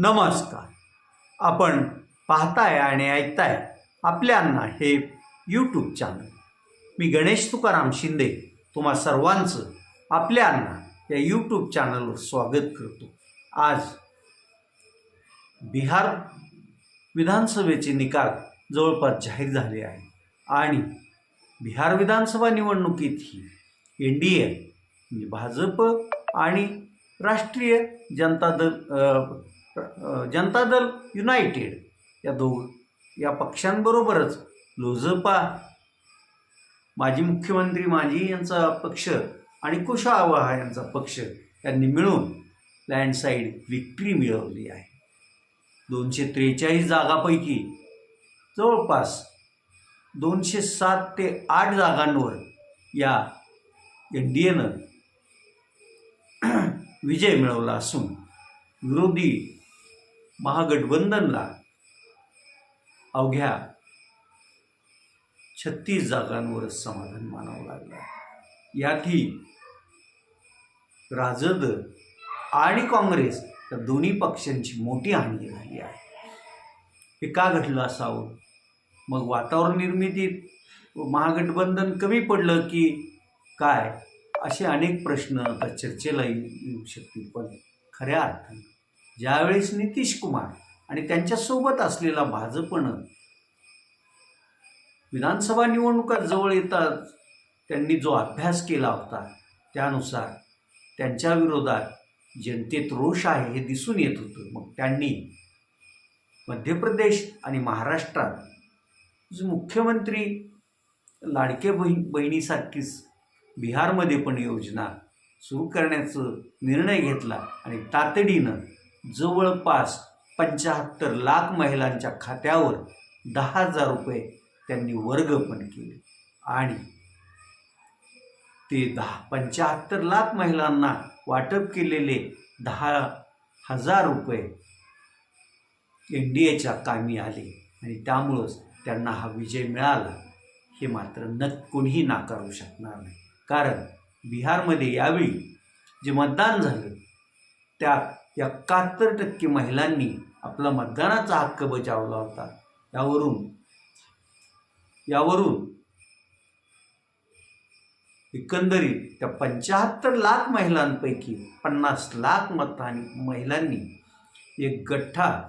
नमस्कार. आपण पाहताय आणि ऐकताय आपल्यांना हे यूट्यूब चॅनल मी गणेश तुकाराम शिंदे तुम्हा सर्वांचं आपल्यांना या यूट्यूब चॅनलवर स्वागत करतो. आज बिहार विधानसभेचे निकाल जवळपास जाहीर झाले आहे आणि बिहार विधानसभा निवडणुकीत ही एन डी ए म्हणजे भाजप आणि राष्ट्रीय जनता दल जनता दल युनायटेड. या दोघ या पक्षांबरोबरच. लोजपा माजी मुख्यमंत्री माजी यांचा पक्ष आणि कुशावाहा यांचा पक्ष यांनी मिळून लँडसाईड विक्ट्री मिळवली आहे. दोनशे त्रेचाळीस जागापैकी जवळपास दोनशे सात ते आठ जागांवर या एन डी एनं विजय मिळवला असून विरोधी महागठबंधनला अवघ्या छत्तीस जागांवरच समाधान मानावं लागलं याठी यातही राजद आणि काँग्रेस या दोन्ही पक्षांची मोठी हानी झाली आहे. हे का घडलं असावं? मग वातावरण निर्मितीत महागठबंधन कमी पडलं की काय? असे अनेक प्रश्न आता चर्चेला येऊ शकतील पण खऱ्या अर्थानं ज्यावेळेस नितीश कुमार आणि त्यांच्यासोबत असलेला भाजपनं विधानसभा निवडणुका जवळ येतात त्यांनी जो अभ्यास केला होता त्यानुसार त्यांच्या विरोधात जनतेत रोष आहे हे दिसून येत होतं. मग त्यांनी मध्य प्रदेश आणि महाराष्ट्रात जे मुख्यमंत्री लाडके बहीण बहिणीसारखीच बिहारमध्ये पण योजना सुरू करण्याचं निर्णय घेतला आणि तातडीनं जवळपास पंच्याहत्तर लाख महिलांच्या खात्यावर दहा हजार रुपये त्यांनी वर्ग पण केले. आणि ते दहा पंच्याहत्तर लाख महिलांना वाटप केलेले दहा हजार रुपये एन डी एच्या कामी आले. आणि त्यामुळंच त्यांना हा विजय मिळाला. हे मात्र न कोणीही नाकारू शकणार नाही. कारण बिहारमध्ये यावेळी जे मतदान झालं त्यात एकाहत्तर टक्के महिलांनी आपला मतदानाचा हक्क बजावला होता. यावरून यावरून एकंदरीत त्या पंच्याहत्तर लाख महिलांपैकी पन्नास लाख मतांनी महिलांनी एक गठ्ठा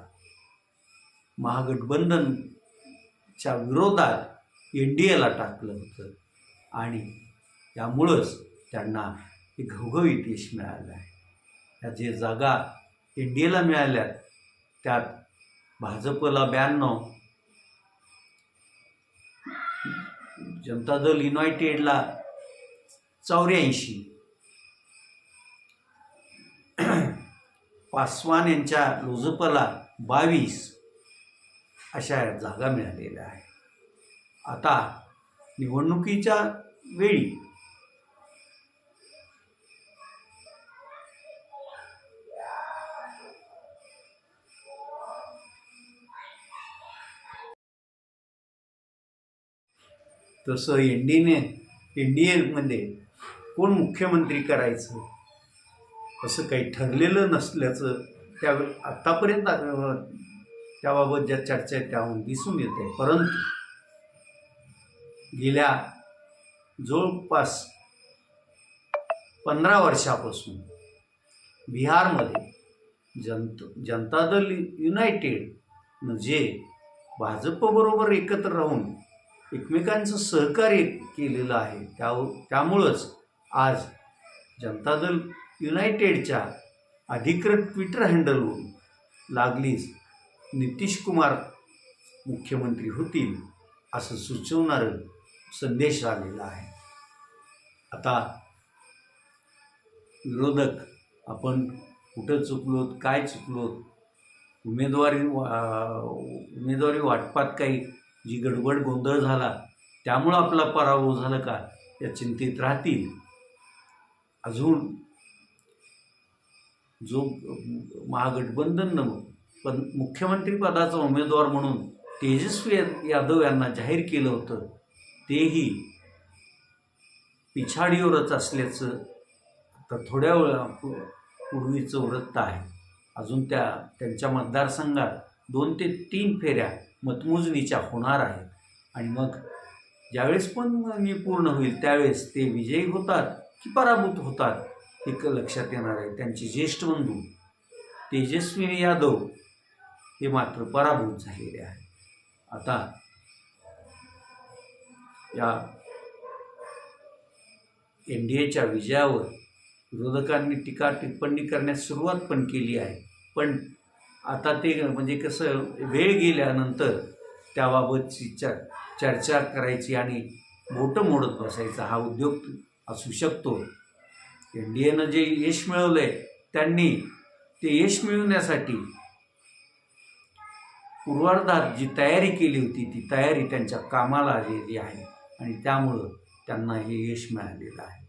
महागठबंधनच्या विरोधात एन डी एला टाकलं होतं. आणि त्यामुळंच त्यांना एक घवघवीत यश मिळालं आहे. या जे जागा इंडियाला मिळाल्या मिळाल्यात त्यात भाजपला ब्याण्णव जनता दल युनायटेडला चौऱ्याऐंशी. पासवान यांच्या लोजपला बावीस अशा जागा मिळालेल्या आहे आता निवडणुकीच्या वेळी तसं एन डी ने एन डी एमध्ये कोण मुख्यमंत्री करायचं? असं काही ठरलेलं नसल्याचं त्या आत्तापर्यंत त्याबाबत ज्या चर्चा आहेत त्याहून दिसून येत आहे. परंतु गेल्या जवळपास पंधरा वर्षापासून बिहारमध्ये जनत जनता दल युनायटेडनं जे म्हणजे भाजपबरोबर एकत्र राहून एकमेकांचं सहकार्य केलेलं आहे. त्या त्यामुळंच आज जनता दल युनायटेडच्या अधिकृत ट्विटर हँडलवरून लागलीच नितीश कुमार मुख्यमंत्री होतील असं सुचवणारं संदेश आलेला आहे. आता विरोधक आपण कुठं चुकलोत काय चुकलोत उमेदवारी वा- उमेदवारी वाटपात काही जी गडबड गोंधळ झाला त्यामुळं आपला पराभव झाला का या चिंतेत राहतील. अजून जो महागठबंधन पण मुख्यमंत्रीपदाचा उमेदवार म्हणून तेजस्वी यादव यांना जाहीर केलं होतं तेही पिछाडीवरच असल्याचं आता थोड्या वेळा पूर्वीचं वृत्त आहे. अजून त्या त्यांच्या मतदारसंघात दोन ते तीन फेऱ्या मतमोजणीच्या होणार आहेत. आणि मग ज्यावेळेस पण मी पूर्ण होईल त्यावेळेस ते विजयी होतात की पराभूत होतात हे लक्षात येणार आहे. त्यांचे ज्येष्ठ बंधू तेजस्विनी यादव हे मात्र पराभूत झालेले आहे आता या एन डी एच्या विजयावर विरोधकांनी टीका टिप्पणी करण्यास सुरुवात पण केली आहे. पण आता ते म्हणजे कसं वेळ गेल्यानंतर त्याबाबतची च चर्चा करायची आणि बोटं मोडत बसायचा हा उद्योग असू शकतो. एन डी एनं जे यश मिळवलं आहे त्यांनी ते यश मिळवण्यासाठी पूर्वार्धात जी तयारी केली होती ती तयारी त्यांच्या कामाला आलेली आहे आणि त्यामुळं त्यांना हे यश मिळालेलं आहे.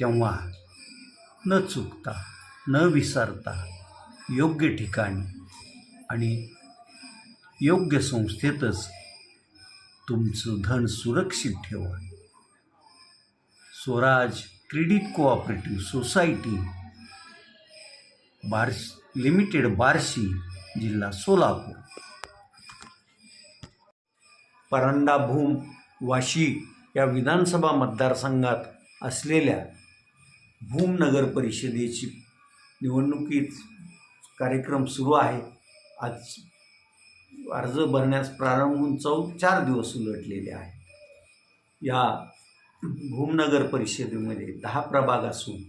तेव्हा न चुकता न विसरता योग्य ठिकाणी आणि योग्य संस्थेतच तुमचं धन सुरक्षित ठेवा. Swaraj credit cooperative society Barshi limited Barshi जिल्हा सोलापूर. परंडा भूम वाशी या विधानसभा मतदारसंघात असलेल्या भूम नगर परिषदेची निवडणुकीत कार्यक्रम सुरू आहे आज अर्ज भरण्यास प्रारंभ होऊन चौ चार दिवस उलटलेले आहे या भूमनगर परिषदेमध्ये दहा प्रभाग असून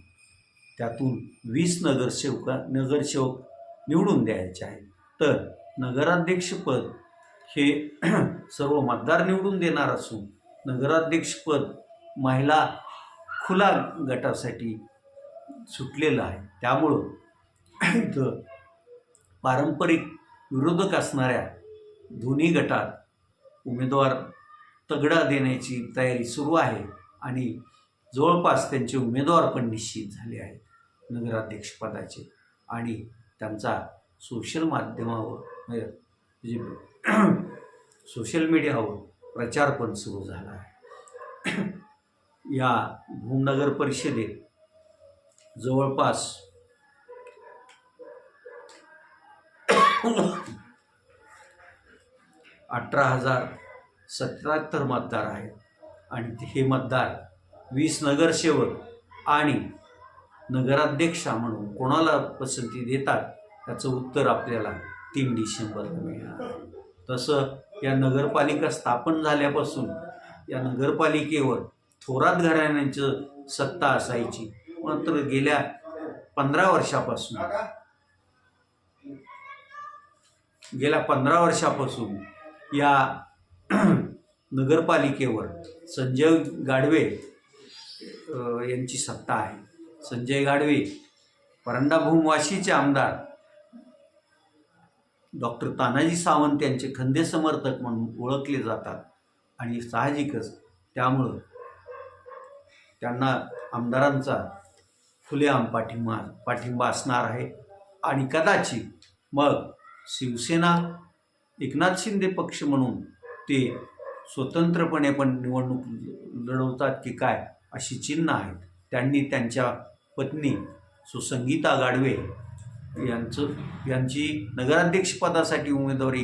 त्यातून वीस नगरसेवका नगरसेवक निवडून द्यायचे आहेत. तर नगराध्यक्षपद हे सर्व मतदार निवडून देणार असून नगराध्यक्षपद महिला खुला गटासाठी सुटलेलं आहे. त्यामुळं इथं पारंपरिक विरोधक असणाऱ्या दोन्ही गटात उमेदवार तगडा देण्याची तयारी सुरू आहे आणि जवळपास त्यांचे उमेदवार पण निश्चित झाले आहेत नगराध्यक्षपदाचे. आणि त्यांचा सोशल माध्यमावर म्हणजे सोशल मीडियावर प्रचार पण सुरू झाला आहे. या भूमनगर परिषदेत जवळपास अठरा हजार सत्याहत्तर मतदार आहेत. आणि हे मतदार वीस नगरसेवक आणि नगराध्यक्षा म्हणून कोणाला पसंती देतात त्याचं उत्तर आपल्याला तीन डिसेंबरला मिळणार तसं या नगरपालिका स्थापन झाल्यापासून या नगरपालिकेवर थोरात घराण्यांचं सत्ता असायची. मात्र गेल्या पंधरा वर्षापासून गेल्या पंधरा वर्षापासून या नगरपालिकेवर संजय गाडवे यांची सत्ता आहे. संजय गाडवे परंडाभूम भूमवाशीचे आमदार डॉक्टर तानाजी सावंत यांचे खंदे समर्थक म्हणून ओळखले जातात आणि साहजिकच त्यामुळं त्यांना आमदारांचा खुलेआम पाठिंबा पाठिंबा असणार आहे. आणि कदाचित मग शिवसेना एकनाथ शिंदे पक्ष म्हणून ते स्वतंत्रपणे पण निवडणूक लढवतात की काय अशी चिन्ह आहेत. त्यांनी त्यांच्या पत्नी सुसंगीता गाडवे यांचं यांची नगराध्यक्षपदासाठी उमेदवारी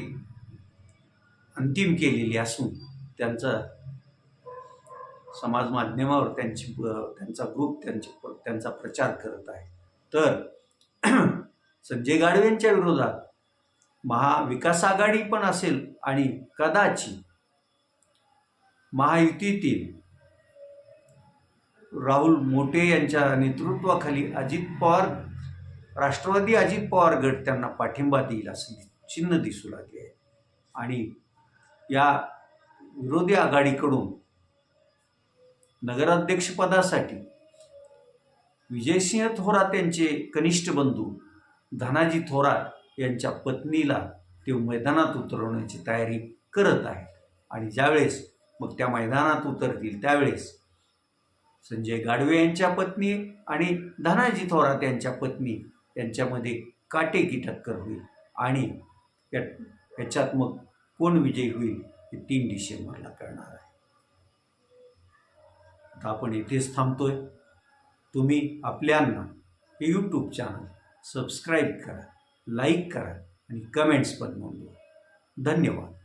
अंतिम केलेली असून त्यांचा समाज माध्यमावर त्यांची त्यांचा ग्रुप त्यांचे त्यांचा प्रचार करत आहे. तर संजय गाडवे यांच्या विरोधात महाविकास आघाडी पण असेल आणि कदाचित महायुतीतील राहुल मोटे यांच्या नेतृत्वाखाली अजित पवार राष्ट्रवादी अजित पवार गट त्यांना पाठिंबा देईल असं चिन्ह दिसू लागले आहे. आणि या विरोधी आघाडीकडून नगराध्यक्षपदासाठी विजयसिंह थोरात यांचे कनिष्ठ बंधू धनाजी थोरात यांच्या पत्नीला ते मैदानात उतरवण्याची तयारी करत आहेत. आणि ज्यावेळेस मग त्या मैदानात उतरतील त्यावेळेस संजय गाडवे यांच्या पत्नी आणि धनाजी थोरात यांच्या पत्नी यांच्यामध्ये काटेकी टक्कर होईल आणि या याच्यात मग कोण विजयी होईल हे तीन डिसेंबरला कळणार आहे. आता आपण इथेच थांबतोय. तुम्ही आपल्यांना हे यूट्यूब चॅनल सबस्क्राईब करा लाईक करा आणि कमेंट्स पण नोंदवा. धन्यवाद.